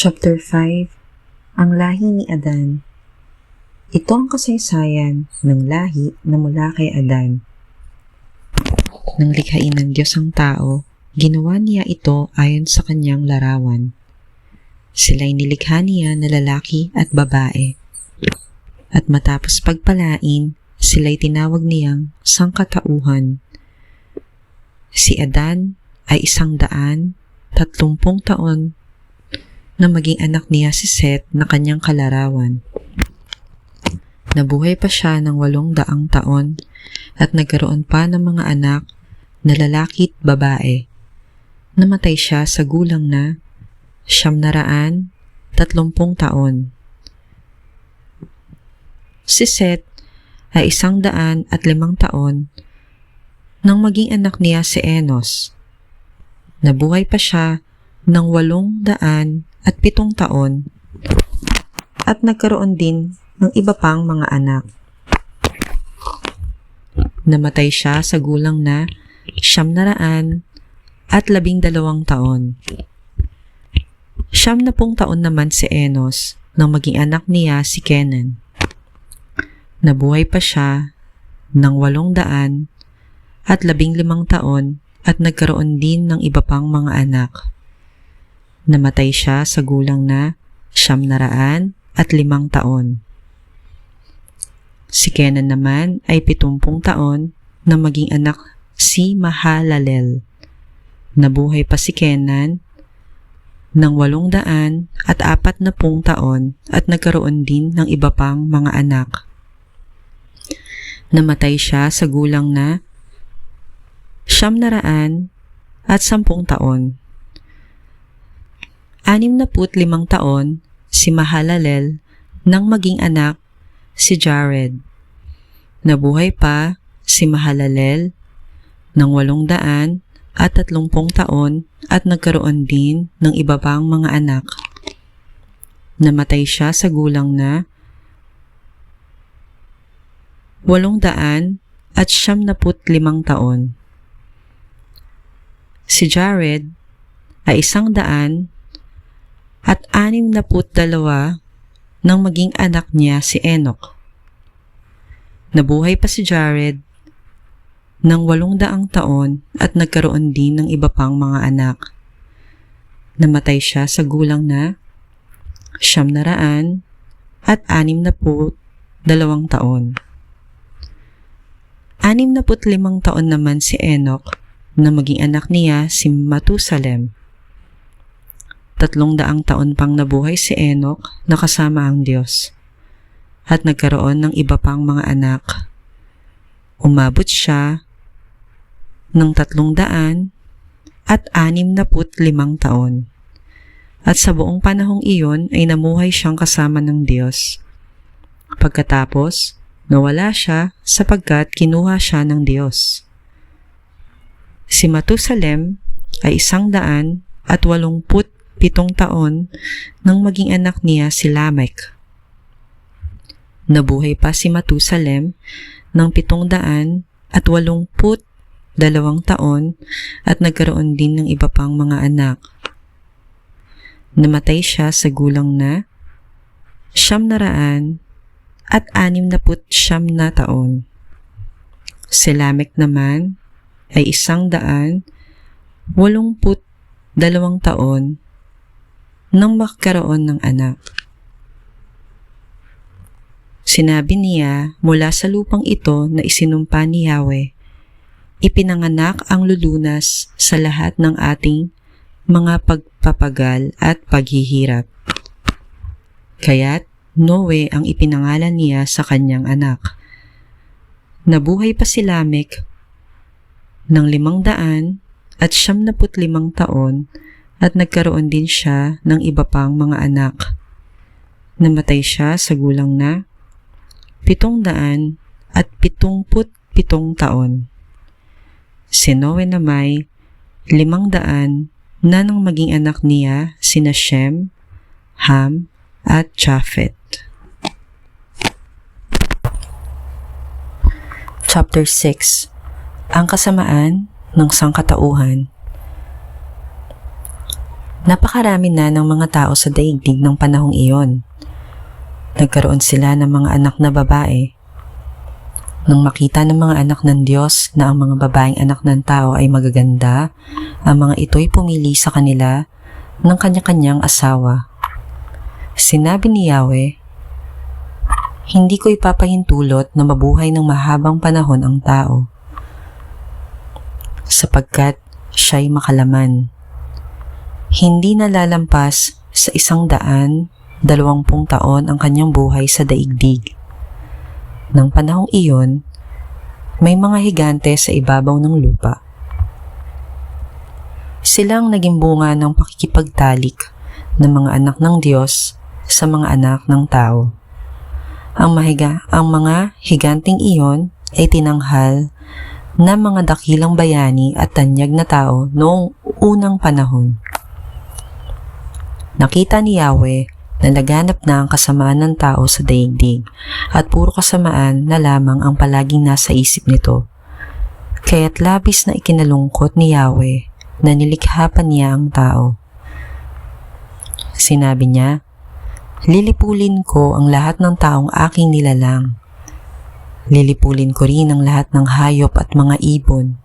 Chapter 5 Ang Lahi ni Adan Ito ang kasaysayan ng lahi na mula kay Adan. Nang likhain ng Diyos ang tao, ginawa niya ito ayon sa kanyang larawan. Sila'y nilikha niya na lalaki at babae. At matapos pagpalain, sila'y tinawag niyang sangkatauhan. Si Adan ay isang daan, tatlumpung taon na maging anak niya si Seth na kanyang kalarawan. Nabuhay pa siya ng walong daang taon at nagkaroon pa ng mga anak na lalaki at babae. Namatay siya sa gulang na siyam na raan, tatlumpung taon. Si Seth ay isang daan at limang taon nang maging anak niya si Enos. Nabuhay pa siya ng walong daan at pitong taon at nagkaroon din ng iba pang mga anak. Namatay siya sa gulang na siyam na raan at labing dalawang taon. Siyam na pong taon naman si Enos nang maging anak niya si Kenan. Nabuhay pa siya ng walong daan at labing limang taon at nagkaroon din ng iba pang mga anak. Namatay siya sa gulang na siyam na raan at limang taon. Si Kenan naman ay pitumpung taon na maging anak si Mahalalel. Nabuhay pa si Kenan ng walong daan at apat na pung taon at nagkaroon din ng iba pang mga anak. Namatay siya sa gulang na siyam na raan at sampung taon. Anim na put limang taon si Mahalalel nang maging anak si Jared. Nabuhay pa si Mahalalel ng walong daan at tatlongpong taon at nagkaroon din ng iba pang mga anak. Namatay siya sa gulang na walong daan at siyam na put limang taon. Si Jared ay isang daan at anim na put dalawa nang maging anak niya si Enoch. Nabuhay pa si Jared ng walong daang taon at nagkaroon din ng iba pang mga anak. Namatay siya sa gulang na siyam na raan at anim na put dalawang taon. Anim na limang taon naman si Enoch na maging anak niya si Matusalem. Tatlong daang taon pang nabuhay si Enoch na kasama ang Diyos at nagkaroon ng iba pang mga anak. Umabot siya ng tatlong daan at anim na put limang taon. At sa buong panahong iyon ay namuhay siyang kasama ng Diyos. Pagkatapos, nawala siya sapagkat kinuha siya ng Diyos. Si Matusalem ay isang daan at walongput pitong taon nang maging anak niya si Lamek. Nabuhay pa si Matusalem ng pitong daan at walongput dalawang taon at nagkaroon din ng iba pang mga anak. Namatay siya sa gulang na siyam na raan at anim na put siyam na taon. Si Lamek naman ay isang daan, walong put dalawang taon nang magkaroon ng anak. Sinabi niya mula sa lupang ito na isinumpa ni Yahweh, ipinanganak ang lulunas sa lahat ng ating mga pagpapagal at paghihirap. Kaya't Noe ang ipinangalan niya sa kanyang anak. Nabuhay pa si Lamek ng limang daan at siyam na limang taon at nagkaroon din siya ng iba pang mga anak. Namatay siya sa gulang na pitong daan at pitungput pitong taon. Si Noe na may limang daan na nang maging anak niya sina Shem, Ham, at Japhet. Chapter 6 Ang kasamaan ng sangkatauhan Napakarami na ng mga tao sa daigdig ng panahong iyon. Nagkaroon sila ng mga anak na babae. Nang makita ng mga anak ng Diyos na ang mga babaeng anak ng tao ay magaganda, ang mga ito'y pumili sa kanila ng kanya-kanyang asawa. Sinabi ni Yahweh, Hindi ko ipapahintulot na mabuhay ng mahabang panahon ang tao, sapagkat siya'y makalaman. Hindi nalalampas sa isang daan, dalawampung taon ang kanyang buhay sa daigdig. Nang panahong iyon, may mga higante sa ibabaw ng lupa. Silang naging bunga ng pakikipagtalik ng mga anak ng Diyos sa mga anak ng tao. Ang, mahiga, ang mga higanting iyon ay tinanghal na mga dakilang bayani at tanyag na tao noong unang panahon. Nakita ni Yahweh na laganap na ang kasamaan ng tao sa daigdig at puro kasamaan na lamang ang palaging nasa isip nito. Kaya't labis na ikinalungkot ni Yahweh na nilikha pa niya ang tao. Sinabi niya, Lilipulin ko ang lahat ng taong aking nilalang. Lilipulin ko rin ang lahat ng hayop at mga ibon.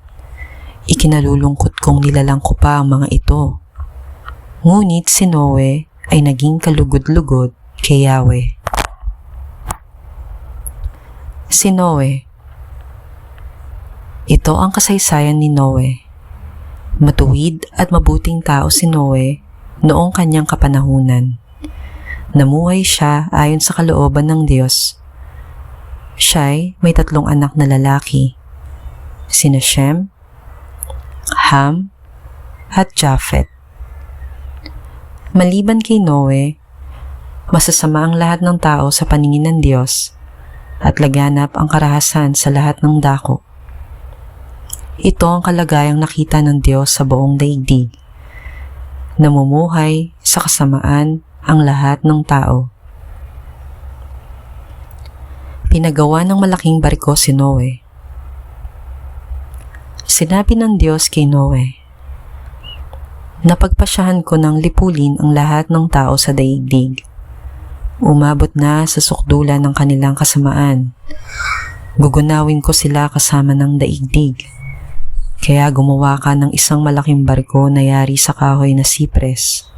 Ikinalulungkot kong nilalang ko pa ang mga ito. Ngunit si Noe ay naging kalugod-lugod kay Yahweh. Si Noe Ito ang kasaysayan ni Noe. Matuwid at mabuting tao si Noe noong kanyang kapanahunan. Namuhay siya ayon sa kalooban ng Diyos. Siya'y may tatlong anak na lalaki, sina Shem, Ham, at Japhet. Maliban kay Noe, masasama ang lahat ng tao sa paningin ng Diyos at laganap ang karahasan sa lahat ng dako. Ito ang kalagayang nakita ng Diyos sa buong daigdig. Namumuhay sa kasamaan ang lahat ng tao. Pinagawa ng malaking barko si Noe. Sinabi ng Diyos kay Noe, Napagpasyahan ko ng lipulin ang lahat ng tao sa daigdig. Umabot na sa sukdulan ng kanilang kasamaan. Gugunawin ko sila kasama ng daigdig. Kaya gumawa ka ng isang malaking barko na yari sa kahoy na sipres.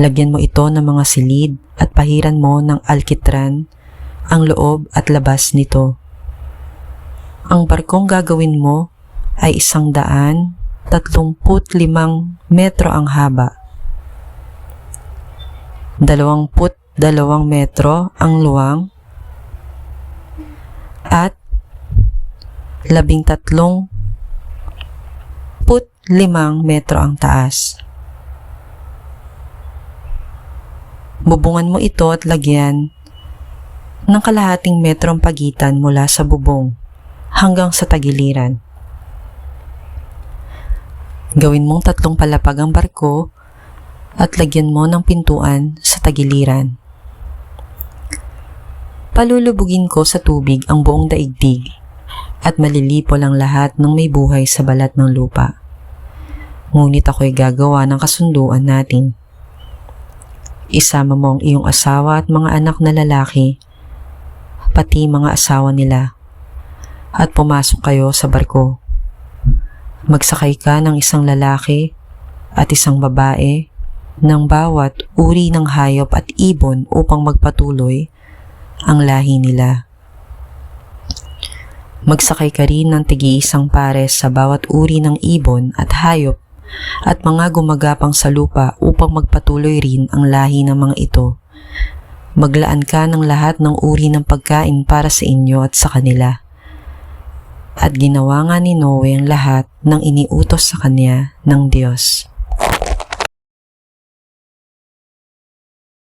Lagyan mo ito ng mga silid at pahiran mo ng alkitran ang loob at labas nito. Ang barkong gagawin mo ay isang daan, tatlumput limang metro ang haba. Dalawamput dalawang metro ang luwang at labing tatlong put limang metro ang taas. Bubungan mo ito at lagyan ng kalahating metrong pagitan mula sa bubong hanggang sa tagiliran. Gawin mong tatlong palapag ang barko at lagyan mo ng pintuan sa tagiliran. Palulubugin ko sa tubig ang buong daigdig at malilipo lang lahat ng may buhay sa balat ng lupa. Ngunit ako'y gagawa ng kasunduan natin. Isama mo ang iyong asawa at mga anak na lalaki pati mga asawa nila at pumasok kayo sa barko. Magsakay ka ng isang lalaki at isang babae ng bawat uri ng hayop at ibon upang magpatuloy ang lahi nila. Magsakay ka rin ng tigi-isang pares sa bawat uri ng ibon at hayop at mga gumagapang sa lupa upang magpatuloy rin ang lahi ng mga ito maglaan ka ng lahat ng uri ng pagkain para sa inyo at sa kanila. At ginawa nga ni Noe ang lahat ng iniutos sa kanya ng Diyos.